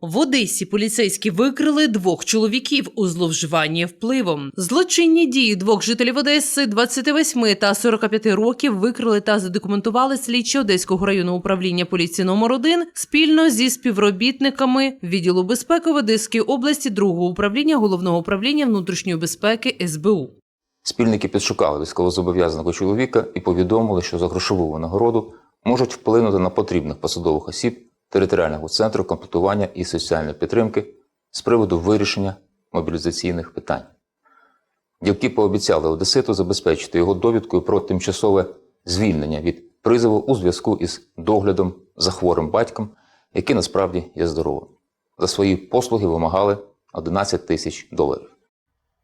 В Одесі поліцейські викрили двох чоловіків у зловживанні впливом. Злочинні дії двох жителів Одеси 28 та 45 років викрили та задокументували слідчі Одеського районного управління поліції номер 1 спільно зі співробітниками відділу безпеки в Одеській області другого управління головного управління внутрішньої безпеки СБУ. Спільники підшукали військовозобов'язаного чоловіка і повідомили, що за грошову винагороду можуть вплинути на потрібних посадових осіб територіального центру комплектування і соціальної підтримки з приводу вирішення мобілізаційних питань. Ділки пообіцяли Одеситу забезпечити його довідкою про тимчасове звільнення від призову у зв'язку із доглядом за хворим батьком, який насправді є здоровим. За свої послуги вимагали 11 тисяч доларів.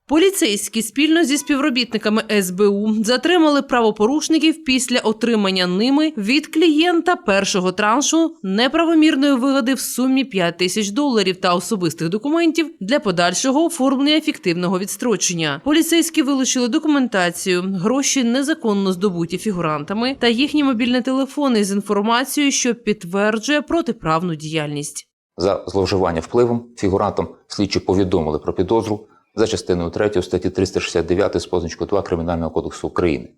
Поліцейські спільно зі співробітниками СБУ затримали правопорушників після отримання ними від клієнта першого траншу неправомірної вигоди в сумі 5 тисяч доларів та особистих документів для подальшого оформлення фіктивного відстрочення. Поліцейські вилучили документацію, гроші незаконно здобуті фігурантами та їхні мобільні телефони з інформацією, що підтверджує протиправну діяльність. За зловживання впливом фігурантам слідчі повідомили про підозру за частиною 3 статті 369 з позначкою 2 Кримінального кодексу України.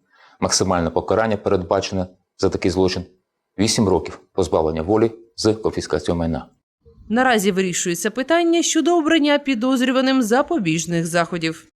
Максимальне покарання передбачене за такий злочин 8 років позбавлення волі з конфіскацією майна. Наразі вирішується питання щодо обрання підозрюваним запобіжних заходів.